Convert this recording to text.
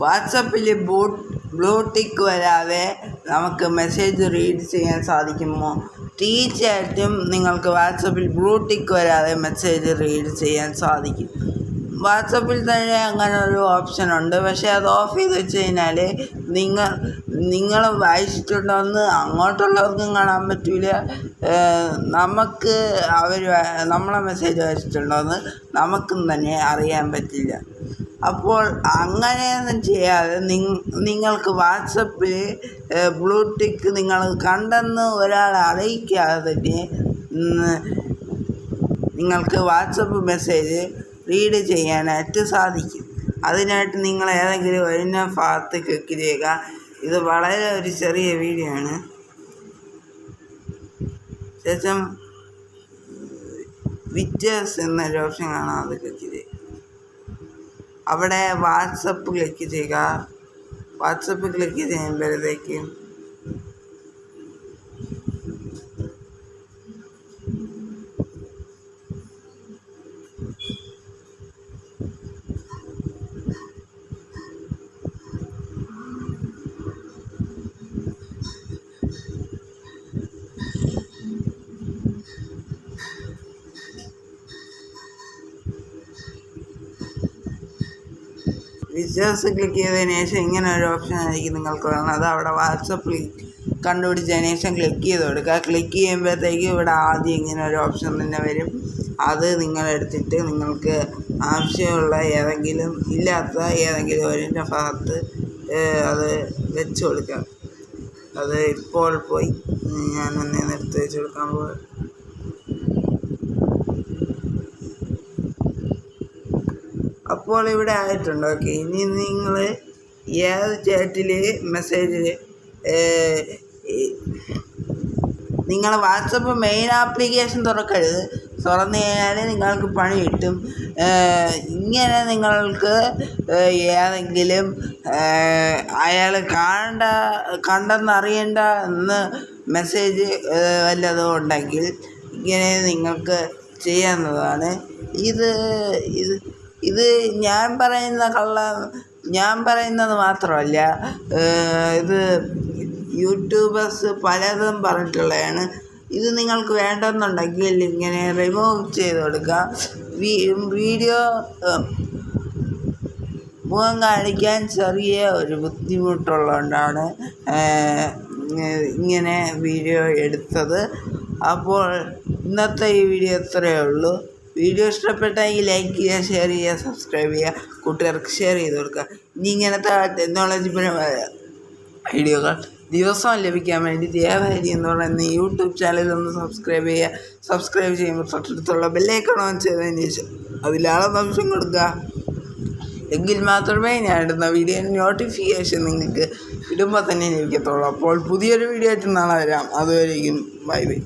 വാട്സപ്പിൽ ബൂട്ട് ബ്ലൂടിക്ക് വരാതെ നമുക്ക് മെസ്സേജ് റീഡ് ചെയ്യാൻ സാധിക്കുമോ? തീർച്ചയായിട്ടും നിങ്ങൾക്ക് വാട്സപ്പിൽ ബ്ലൂടിക്ക് വരാതെ മെസ്സേജ് റീഡ് ചെയ്യാൻ സാധിക്കും. വാട്സപ്പിൽ തന്നെ അങ്ങനെ ഒരു ഓപ്ഷൻ ഉണ്ട്. പക്ഷേ അത് ഓഫ് ചെയ്ത് വെച്ച് കഴിഞ്ഞാൽ നിങ്ങൾ നിങ്ങൾ വായിച്ചിട്ടുണ്ടോയെന്ന് അങ്ങോട്ടുള്ളവർക്കും കാണാൻ പറ്റില്ല നമുക്ക് അവർ നമ്മളെ മെസ്സേജ് വായിച്ചിട്ടുണ്ടോയെന്ന് നമുക്കും തന്നെ അറിയാൻ പറ്റില്ല. അപ്പോൾ അങ്ങനെയൊന്നും ചെയ്യാതെ നിങ്ങൾക്ക് വാട്സപ്പിൽ ബ്ലൂടിക്ക് നിങ്ങൾ കണ്ടെന്ന് ഒരാളെ അറിയിക്കാതെ നിങ്ങൾക്ക് വാട്സപ്പ് മെസ്സേജ് റീഡ് ചെയ്യാനായിട്ട് സാധിക്കും. അതിനായിട്ട് നിങ്ങൾ ഏതെങ്കിലും ഒഴിഞ്ഞ ഭാഗത്ത് ക്ലിക്ക് ചെയ്യുക ഇത് വളരെ ഒരു ചെറിയ വീഡിയോ ആണ്. ശേഷം വിറ്റേഴ്സ് എന്നൊരു ഓപ്ഷൻ കാണാം. അത് ക്ലിക്ക് ചെയ്യുക അവിടെ വാട്സപ്പ് ക്ലിക്ക് ചെയ്യുക. വാട്സപ്പ് ക്ലിക്ക് ചെയ്യുമ്പോഴത്തേക്കും വിശ്വാസ് ക്ലിക്ക് ചെയ്തതിന് ശേഷം ഇങ്ങനെ ഒരു ഓപ്ഷൻ ആയിരിക്കും നിങ്ങൾക്ക് വേണം. അത് അവിടെ വാട്സപ്പിൽ കണ്ടുപിടിച്ചതിന് ശേഷം ക്ലിക്ക് ചെയ്ത് കൊടുക്കുക. ക്ലിക്ക് ചെയ്യുമ്പോഴത്തേക്ക് ഇവിടെ ആദ്യം ഇങ്ങനെ ഒരു ഓപ്ഷൻ തന്നെ വരും. അത് നിങ്ങളെടുത്തിട്ട് നിങ്ങൾക്ക് ആവശ്യമുള്ള ഏതെങ്കിലും ഇല്ലാത്ത ഏതെങ്കിലും ഒരിന്റെ ഭാഗത്ത് അത് വെച്ച് കൊടുക്കാം അത് ഇപ്പോൾ പോയി. ഞാനൊന്ന് നിർത്തി വെച്ച് കൊടുക്കാൻ പോകും അപ്പോൾ ഇവിടെ ആയിട്ടുണ്ട്. ഓക്കെ ഇനി നിങ്ങൾ ഏത് ചാറ്റിൽ മെസ്സേജ് നിങ്ങൾ വാട്സപ്പ് മെയിൻ ആപ്ലിക്കേഷൻ തുറക്കരുത്. തുറന്നു കഴിഞ്ഞാൽ നിങ്ങൾക്ക് പണി കിട്ടും. ഇങ്ങനെ നിങ്ങൾക്ക് ഏതെങ്കിലും അയാൾ കാണണ്ട കണ്ടെന്നറിയണ്ട എന്ന് മെസ്സേജ് വല്ലതും ഉണ്ടെങ്കിൽ ഇങ്ങനെ നിങ്ങൾക്ക് ചെയ്യാവുന്നതാണ്. ഇത് ഇത് ഇത് ഞാൻ പറയുന്ന കള്ള ഞാൻ പറയുന്നത് മാത്രമല്ല ഇത് യൂട്യൂബേഴ്സ് പലതും പറഞ്ഞിട്ടുള്ളതാണ്. ഇത് നിങ്ങൾക്ക് വേണ്ടെന്നുണ്ടെങ്കിൽ ഇങ്ങനെ റിമൂവ് ചെയ്ത് കൊടുക്കുക. വീഡിയോ മുഖം കാണിക്കാൻ ചെറിയ ഒരു ബുദ്ധിമുട്ടുള്ളതുകൊണ്ടാണ് ഇങ്ങനെ വീഡിയോ എടുത്തത്. അപ്പോൾ ഇന്നത്തെ ഈ വീഡിയോ ഇത്രയേ ഉള്ളൂ. വീഡിയോ ഇഷ്ടപ്പെട്ടെങ്കിൽ ലൈക്ക് ചെയ്യുക ഷെയർ ചെയ്യുക സബ്സ്ക്രൈബ് ചെയ്യുക കൂട്ടുകാർക്ക് ഷെയർ ചെയ്ത് കൊടുക്കുക. ഇനി ഇങ്ങനത്തെ ടെക്നോളജിപരമായ വീഡിയോകൾ ദിവസവും ലഭിക്കാൻ വേണ്ടി ദേവഹരി എന്ന് പറയുന്ന യൂട്യൂബ് ചാനൽ ഒന്ന് സബ്സ്ക്രൈബ് ചെയ്യുക. സബ്സ്ക്രൈബ് ചെയ്യുമ്പോൾ തൊട്ടടുത്തുള്ള ബെല്ലൈക്കൺ ഓൺ ചെയ്തതിന് ശേഷം അതിലാളെ നിമിഷം കൊടുക്കുക. എങ്കിൽ മാത്രമേ ഞാൻ ഇടുന്ന വീഡിയോ നോട്ടിഫിക്കേഷൻ നിങ്ങൾക്ക് ഇടുമ്പോൾ തന്നെ ലഭിക്കത്തുള്ളൂ. അപ്പോൾ പുതിയൊരു വീഡിയോ ആയിട്ട് നാളെ വരാം. അതുവരെയും ബൈ ബൈ